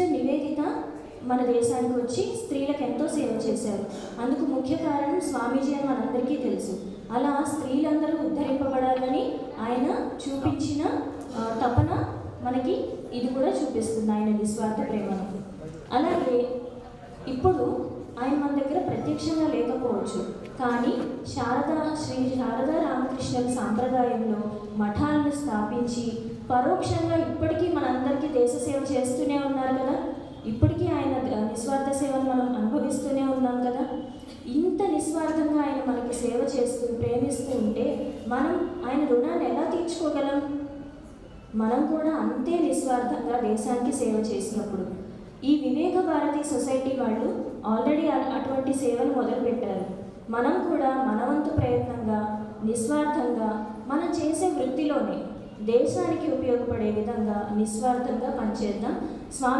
Sister Nivedita మన దేశానికి వచ్చి స్త్రీలకు ఎంతో సేవ చేశారు. అందుకు ముఖ్య కారణం స్వామీజీ అని మనందరికీ తెలుసు. అలా స్త్రీలందరూ ఉద్ధరింపబడాలని ఆయన చూపించిన తపన మనకి ఇది కూడా చూపిస్తుంది ఆయన నిస్వార్థ ప్రేమను. అలాగే ఇప్పుడు ఆయన మన దగ్గర ప్రత్యక్షంగా లేకపోవచ్చు. కానీ శారదా శ్రీ శారదా రామకృష్ణుల సాంప్రదాయంలో మఠాలను స్థాపించి పరోక్షంగా ఇప్పటికీ మనందరం దేశ సేవ చేస్తూనే ఉన్నారు కదా ఇప్పటికీ ఆయన ద- నిస్వార్థ సేవను మనం అనుభవిస్తూనే ఉన్నాం కదా? ఇంత నిస్వార్థంగా ఆయన మనకి సేవ చేస్తూ ప్రేమిస్తూ ఉంటే మనం ఆయన రుణాన్ని ఎలా తీర్చుకోగలం? మనం కూడా అంతే నిస్వార్థంగా దేశానికి సేవ చేసినప్పుడు. ఈ వివేక భారతి సొసైటీ వాళ్ళు ఆల్రెడీ అటువంటి సేవను మొదలుపెట్టారు. మనం కూడా మనవంతు ప్రయత్నంగా నిస్వార్థంగా మనం చేసే వృత్తిలోనే దేశానికి ఉపయోగపడే విధంగా నిస్వార్థంగా పనిచేద్దాం. స్వామి